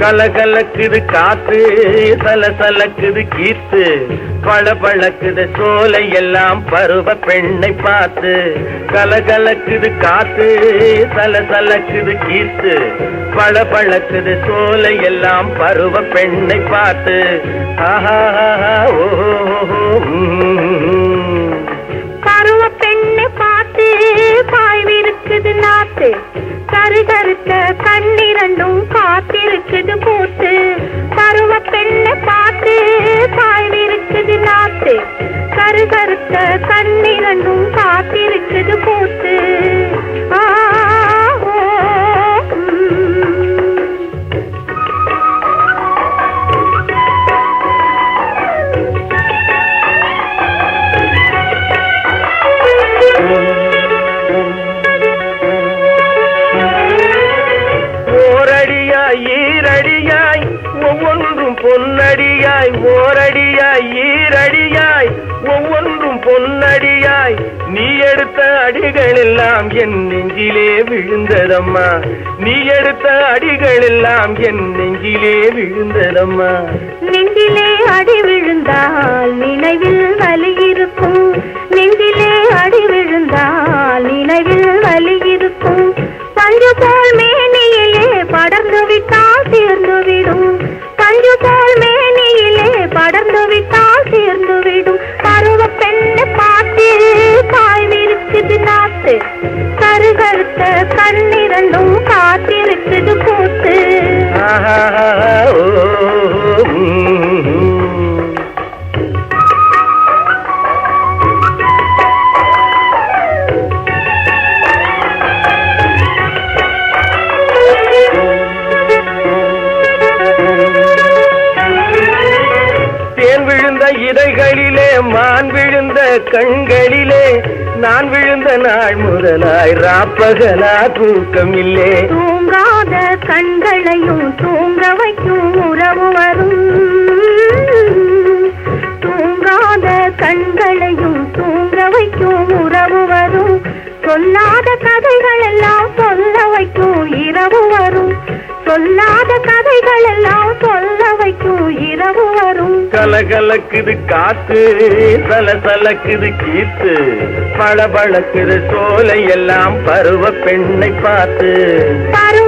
கலகலக்குது காத்து சலசலக்குது கீத்து. பளபளக்குது சோலை எல்லாம் பருவ பெண்ணை பார்த்து. கலகலக்குது காத்து சலசலக்குது கீத்து. பளபளக்குது சோலை எல்லாம் பருவ பெண்ணை பார்த்து. ஆஹா ஓஹோ பருவ பெண்ணை பார்த்து பாய்விருக்குது நாத்து. கரு கருத்த கண்ணிரண்டும் காத்து பூத்து பருவ பொன்னடியாய் ஓரடியாய் ஈரடியாய் ஒவ்வொன்றும் பொன்னடியாய். நீ எடுத்த அடிகள் எல்லாம் என் நெஞ்சிலே விழுந்ததம்மா. நீ எடுத்த அடிகள் எல்லாம் என் நெஞ்சிலே விழுந்ததம்மா. நெஞ்சிலே அடி விழுந்தால் நினைவில் வலி இருக்கும். ஆஹா மான் விழுந்த கண்களிலே நான் விழுந்த நாள் முதலாய் ராப்பகலா தூக்கம் இல்லே தூங்காத கண்களையும் தூங்க வைக்கும் உறவு வரும். தூங்காத கண்களையும் தூங்க வைக்கும் உறவு வரும். சொல்லாத கதைகள் எல்லாம் சொல்ல வைக்கும் இரவு வரும். சொல்லாத கதைகள் எல்லாம் சொல்ல வைக்கும் இரவு வரும். கலகலக்குது காத்து சலசலக்குது கீத்து. பளபளக்குது சோலை எல்லாம் பருவ பெண்ணை பார்த்து. பருவ